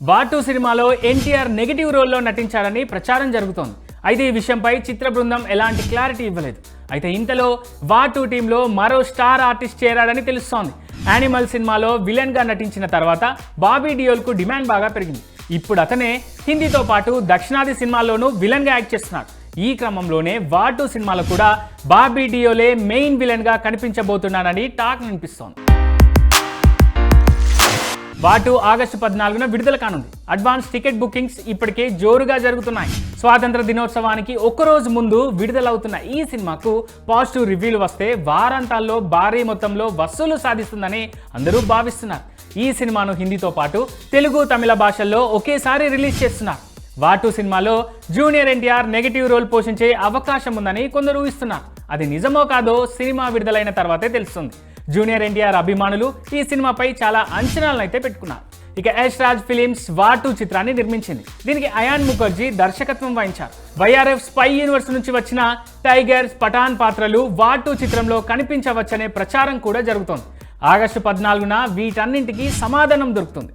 బాటు సినిమాలో ఎన్టీఆర్ నెగిటివ్ రోల్లో నటించారని ప్రచారం జరుగుతోంది. అయితే ఈ విషయంపై చిత్ర బృందం ఎలాంటి క్లారిటీ ఇవ్వలేదు. అయితే ఇంతలో వాటు టీంలో మరో స్టార్ ఆర్టిస్ట్ చేరాడని తెలుస్తోంది. యానిమల్ సినిమాలో విలన్గా నటించిన తర్వాత బాబీ డియోల్కు డిమాండ్ బాగా పెరిగింది. ఇప్పుడు అతనే హిందీతో పాటు దక్షిణాది సినిమాల్లోనూ విలన్గా యాక్ట్ చేస్తున్నాడు. ఈ క్రమంలోనే వాటు సినిమాలో కూడా బాబీ డియోలే మెయిన్ విలన్గా కనిపించబోతున్నాడని టాక్ వినిపిస్తోంది. వాటు ఆగస్టు పద్నాలుగున విడుదల కానుంది. అడ్వాన్స్ టికెట్ బుకింగ్స్ ఇప్పటికే జోరుగా జరుగుతున్నాయి. స్వాతంత్ర దినోత్సవానికి ఒక్కరోజు ముందు విడుదలవుతున్న ఈ సినిమాకు పాజిటివ్ రివ్యూలు వస్తే వారాంతాల్లో భారీ మొత్తంలో వసూలు సాధిస్తుందని అందరూ భావిస్తున్నారు. ఈ సినిమాను హిందీతో పాటు తెలుగు తమిళ భాషల్లో ఒకేసారి రిలీజ్ చేస్తున్నారు. వాటు సినిమాలో జూనియర్ ఎన్టీఆర్ నెగిటివ్ రోల్ పోషించే అవకాశం ఉందని కొందరు ఊహిస్తున్నారు. అది నిజమో కాదో సినిమా విడుదలైన తర్వాతే తెలుస్తుంది. జూనియర్ ఎన్టీఆర్ అభిమానులు ఈ సినిమాపై చాలా అంచనాలను అయితే పెట్టుకున్నారు. ఇక యష్ రాజ్ ఫిలిమ్స్ వాటు చిత్రాన్ని నిర్మించింది. దీనికి అయాన్ ముఖర్జీ దర్శకత్వం వహించారు. వైఆర్ఎఫ్ స్పై యూనివర్స్ నుంచి వచ్చిన టైగర్ పఠాన్ పాత్రలు వాటు చిత్రంలో కనిపించవచ్చనే ప్రచారం కూడా జరుగుతోంది. ఆగస్టు పద్నాలుగున వీటన్నింటికి సమాధానం దొరుకుతుంది.